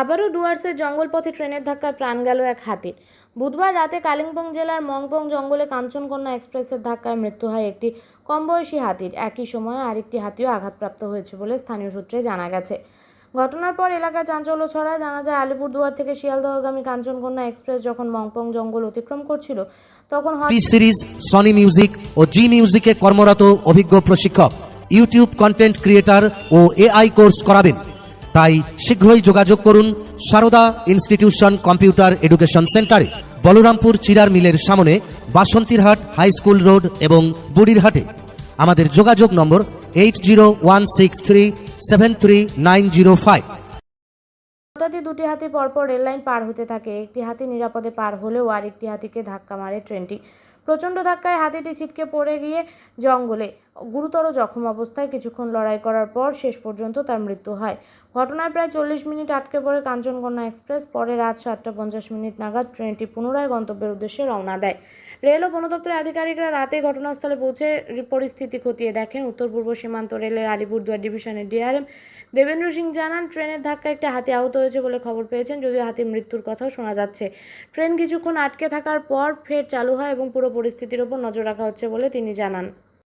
আবারও ডুয়ার্সের জঙ্গলপথে ট্রেনের ধাক্কায় প্রাণ গেল এক হাতির। বুধবার রাতে কালিম্পং জেলার মংপং জঙ্গলে কাঞ্চনকন্যা এক্সপ্রেসের ধাক্কায় মৃত্যু হয় একটি কম বয়সী হাতির। একই সময়ে আরেকটি হাতিও আঘাতপ্রাপ্ত হয়েছে বলে স্থানীয় সূত্রে জানা গেছে। ঘটনার পর এলাকায় চাঞ্চল্য ছড়ায়। জানা যায়, আলিপুরদুয়ার থেকে শিয়ালদহগামী কাঞ্চনকন্যা এক্সপ্রেস যখন মংপং জঙ্গল অতিক্রম করছিল, তখন সিরিজ সনি মিউজিক ও জি মিউজিকে কর্মরত অভিজ্ঞ প্রশিক্ষক ইউটিউব কন্টেন্ট ক্রিয়েটার ও এআই কোর্স করাবেন। তাই শীঘ্রই যোগাযোগ করুন সারদা ইনস্টিটিউশন কম্পিউটার এডুকেশন সেন্টারে, বলরামপুর চিরার মিলের সামনে বাসন্তীরহাট হাই স্কুল রোড এবং বুড়িরহাটে। আমাদের যোগাযোগ নম্বর eight zero one six three seven three nine zero five. হঠাৎই দুটি হাতি পরপর রেললাইন পার হতে থাকে। একটি হাতি নিরাপদে পার হলেও আরেকটি হাতিকে ধাক্কা মারে ট্রেনটি। প্রচণ্ড ধাক্কায় হাতিটি ছিটকে পড়ে গিয়ে জঙ্গলে গুরুতর জখম অবস্থায় কিছুক্ষণ লড়াই করার পর শেষ পর্যন্ত তার মৃত্যু হয়। ঘটনায় প্রায় চল্লিশ মিনিট আটকে পড়ে কাঞ্চনকন্যা এক্সপ্রেস, পরে রাত সাতটা পঞ্চাশ মিনিট নাগাদ ট্রেনটি পুনরায় গন্তব্যের উদ্দেশ্যে রওনা দেয়। রেল ও বন দপ্তরের আধিকারিকরা রাতে ঘটনাস্থলে পৌঁছে পরিস্থিতি খতিয়ে দেখেন। উত্তর পূর্ব সীমান্ত রেলের আলিপুরদুয়ার ডিভিশনের ডিআরএম দেবেন্দ্র সিং জানান, ট্রেনের ধাক্কায় একটি হাতি আহত হয়েছে বলে খবর পেয়েছেন, যদিও হাতির মৃত্যুর কথাও শোনা যাচ্ছে। ট্রেন কিছুক্ষণ আটকে থাকার পর ফের চালু হয় এবং পুরো পরিস্থিতির ওপর নজর রাখা হচ্ছে বলে তিনি জানান।